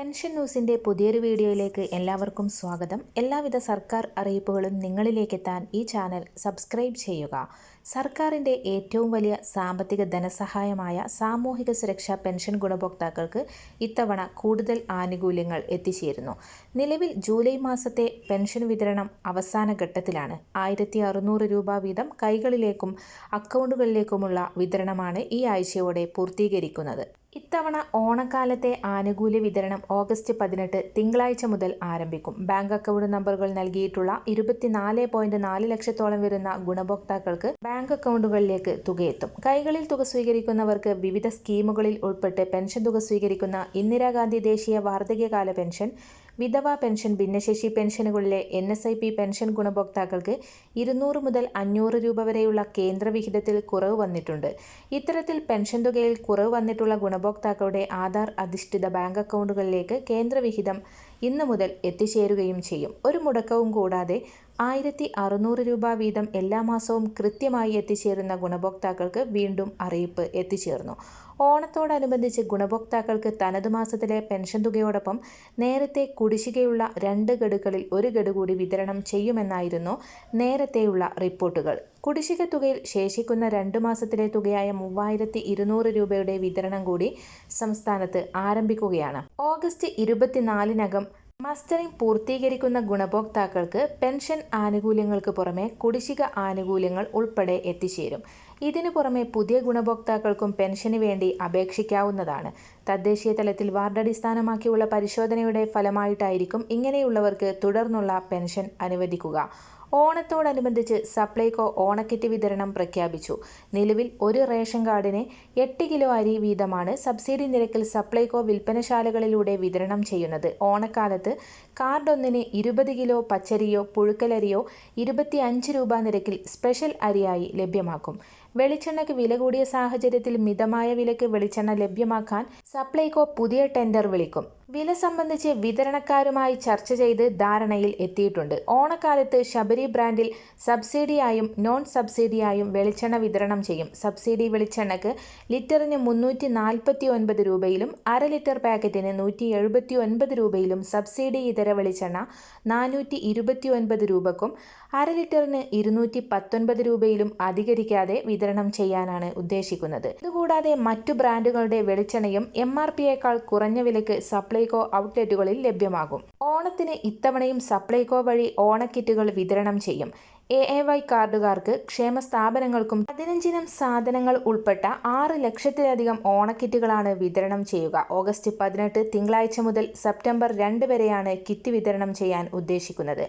Pension ന്യൂസിന്റെ പുതിയൊരു വീഡിയോയിലേക്ക് എല്ലാവർക്കും സ്വാഗതം. എല്ലാവിധ സർക്കാർ അറിയിപ്പുകളും നിങ്ങളിലേക്ക് എത്താൻ ഈ ചാനൽ സബ്സ്ക്രൈബ് ചെയ്യുക. സർക്കാരിന്റെ ഏറ്റവും വലിയ സാമ്പത്തിക ധനസഹായമായ സാമൂഹിക സുരക്ഷാ പെൻഷൻ ഗുണഭോക്താക്കൾക്ക് ഇത്തവണ കൂടുതൽ ആനുകൂല്യങ്ങൾ എത്തിച്ചേരുന്നു. നിലവിൽ ജൂലൈ മാസത്തെ പെൻഷൻ വിതരണം അവസാന ഘട്ടത്തിലാണ്. ആയിരത്തി രൂപ വീതം കൈകളിലേക്കും അക്കൗണ്ടുകളിലേക്കുമുള്ള വിതരണമാണ് ഈ ആഴ്ചയോടെ പൂർത്തീകരിക്കുന്നത്. ഇത്തവണ ഓണക്കാലത്തെ ആനുകൂല്യ വിതരണം ഓഗസ്റ്റ് പതിനെട്ട് തിങ്കളാഴ്ച മുതൽ ആരംഭിക്കും. ബാങ്ക് അക്കൗണ്ട് നമ്പറുകൾ നൽകിയിട്ടുള്ള ഇരുപത്തിനാല് പോയിന്റ് നാല് ലക്ഷത്തോളം വരുന്ന ഗുണഭോക്താക്കൾക്ക് ബാങ്ക് അക്കൗണ്ടുകളിലേക്ക് തുകയെത്തും. കൈകളിൽ തുക സ്വീകരിക്കുന്നവർക്ക് വിവിധ സ്കീമുകളിൽ ഉൾപ്പെട്ട് പെൻഷൻ തുക സ്വീകരിക്കുന്ന ഇന്ദിരാഗാന്ധി ദേശീയ വാർദ്ധക്യകാല പെൻഷൻ വിധവ പെൻഷൻ ഭിന്നശേഷി പെൻഷനുകളിലെ N S I P pension ഗുണഭോക്താക്കൾക്ക് ഇരുന്നൂറ് മുതൽ അഞ്ഞൂറ് രൂപ വരെയുള്ള കേന്ദ്രവിഹിതത്തിൽ കുറവ് വന്നിട്ടുണ്ട്. ഇത്തരത്തിൽ പെൻഷൻ തുകയിൽ കുറവ് വന്നിട്ടുള്ള ഗുണഭോക്താക്കളുടെ ആധാർ അധിഷ്ഠിത ബാങ്ക് അക്കൗണ്ടുകളിലേക്ക് കേന്ദ്രവിഹിതം ഇന്നു മുതൽ എത്തിച്ചേരുകയും ചെയ്യും. ഒരു മുടക്കവും കൂടാതെ ആയിരത്തി അറുന്നൂറ് രൂപ വീതം എല്ലാ മാസവും കൃത്യമായി എത്തിച്ചേരുന്ന ഗുണഭോക്താക്കൾക്ക് വീണ്ടും അറിയിപ്പ് എത്തിച്ചേർന്നു. ഓണത്തോടനുബന്ധിച്ച് ഗുണഭോക്താക്കൾക്ക് തനത് മാസത്തിലെ പെൻഷൻ തുകയോടൊപ്പം നേരത്തെ കുടിശ്ശികയുള്ള രണ്ട് ഗഡുക്കളിൽ ഒരു ഗഡു കൂടി വിതരണം ചെയ്യുമെന്നായിരുന്നു നേരത്തെയുള്ള റിപ്പോർട്ടുകൾ. കുടിശ്ശിക തുകയിൽ ശേഷിക്കുന്ന രണ്ട് മാസത്തിലെ തുകയായ മൂവായിരത്തി ഇരുന്നൂറ് രൂപയുടെ വിതരണം കൂടി സംസ്ഥാനത്ത് ആരംഭിക്കുകയാണ്. ഓഗസ്റ്റ് ഇരുപത്തിനാലിനകം മസ്റ്ററിംഗ് പൂർത്തീകരിക്കുന്ന ഗുണഭോക്താക്കൾക്ക് പെൻഷൻ ആനുകൂല്യങ്ങൾക്ക് പുറമെ കുടിശ്ശിക ആനുകൂല്യങ്ങൾ ഉൾപ്പെടെ എത്തിച്ചേരും. ഇതിനു പുറമെ പുതിയ ഗുണഭോക്താക്കൾക്കും പെൻഷന് വേണ്ടി അപേക്ഷിക്കാവുന്നതാണ്. തദ്ദേശീയ തലത്തിൽ വാർഡടിസ്ഥാനമാക്കിയുള്ള പരിശോധനയുടെ ഫലമായിട്ടായിരിക്കും ഇങ്ങനെയുള്ളവർക്ക് തുടർന്നുള്ള പെൻഷൻ അനുവദിക്കുക. ഓണത്തോടനുബന്ധിച്ച് സപ്ലൈകോ ഓണക്കിറ്റ് വിതരണം പ്രഖ്യാപിച്ചു. നിലവിൽ ഒരു റേഷൻ കാർഡിന് എട്ട് കിലോ അരി വീതമാണ് സബ്സിഡി നിരക്കിൽ സപ്ലൈകോ വിൽപ്പനശാലകളിലൂടെ വിതരണം ചെയ്യുന്നത്. ഓണക്കാലത്ത് കാർഡ് ഒന്നിന് ഇരുപത് കിലോ പച്ചരിയോ പുഴുക്കലരിയോ ഇരുപത്തി അഞ്ച് രൂപ നിരക്കിൽ സ്പെഷ്യൽ അരിയായി ലഭ്യമാക്കും. വെളിച്ചെണ്ണയ്ക്ക് വില കൂടിയ സാഹചര്യത്തിൽ മിതമായ വിലയ്ക്ക് വെളിച്ചെണ്ണ ലഭ്യമാക്കാൻ സപ്ലൈകോ പുതിയ ടെൻഡർ വിളിക്കും. വില സംബന്ധിച്ച് വിതരണക്കാരുമായി ചർച്ച ചെയ്ത് ധാരണയിൽ എത്തിയിട്ടുണ്ട്. ഓണക്കാലത്ത് ശബരി ബ്രാൻഡിൽ സബ്സിഡിയായും നോൺ സബ്സിഡിയായും വെളിച്ചെണ്ണ വിതരണം ചെയ്യും. സബ്സിഡി വെളിച്ചെണ്ണയ്ക്ക് ലിറ്ററിന് മുന്നൂറ്റി നാൽപ്പത്തി ഒൻപത് രൂപയിലും അര ലിറ്റർ പാക്കറ്റിന് നൂറ്റി എഴുപത്തി ഒൻപത് രൂപയിലും സബ്സിഡി ഇതര വെളിച്ചെണ്ണ നാനൂറ്റി ഇരുപത്തി ഒൻപത് രൂപക്കും അര ലിറ്ററിന് ഇരുന്നൂറ്റി പത്തൊൻപത് രൂപയിലും അധികരിക്കാതെ വിതരണം ചെയ്യാനാണ് ഉദ്ദേശിക്കുന്നത്. ഇതുകൂടാതെ മറ്റു ബ്രാൻഡുകളുടെ വെളിച്ചെണ്ണയും എം ആർ പിയേക്കാൾ കുറഞ്ഞ വിലയ്ക്ക് സപ്ലൈകോ ഔട്ട്ലെറ്റുകളിൽ ലഭ്യമാകും. ഓണത്തിന് ഇത്തവണയും സപ്ലൈകോ വഴി ഓണക്കിറ്റുകൾ വിതരണം ചെയ്യും. എ എ വൈ കാർഡുകാർക്ക് ക്ഷേമ സ്ഥാപനങ്ങൾക്കും പതിനഞ്ചിനം സാധനങ്ങൾ ഉൾപ്പെട്ട ആറ് ലക്ഷത്തിലധികം ഓണക്കിറ്റുകളാണ് വിതരണം ചെയ്യുക. ഓഗസ്റ്റ് പതിനെട്ട് തിങ്കളാഴ്ച മുതൽ സെപ്റ്റംബർ രണ്ട് വരെയാണ് കിറ്റ് വിതരണം ചെയ്യാൻ ഉദ്ദേശിക്കുന്നത്.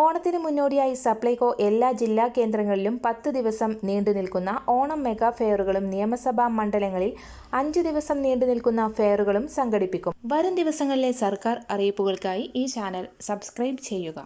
ഓണത്തിന് മുന്നോടിയായി സപ്ലൈകോ എല്ലാ ജില്ലാ കേന്ദ്രങ്ങളിലും പത്ത് ദിവസം നീണ്ടു നിൽക്കുന്ന ഓണം മെഗാ ഫെയറുകളും നിയമസഭാ മണ്ഡലങ്ങളിൽ അഞ്ച് ദിവസം നീണ്ടു നിൽക്കുന്ന ഫെയറുകളും സംഘടിപ്പിക്കും. വരും ദിവസങ്ങളിലെ സർക്കാർ അറിയിപ്പുകൾക്കായി ഈ ചാനൽ സബ്സ്ക്രൈബ് ചെയ്യുക.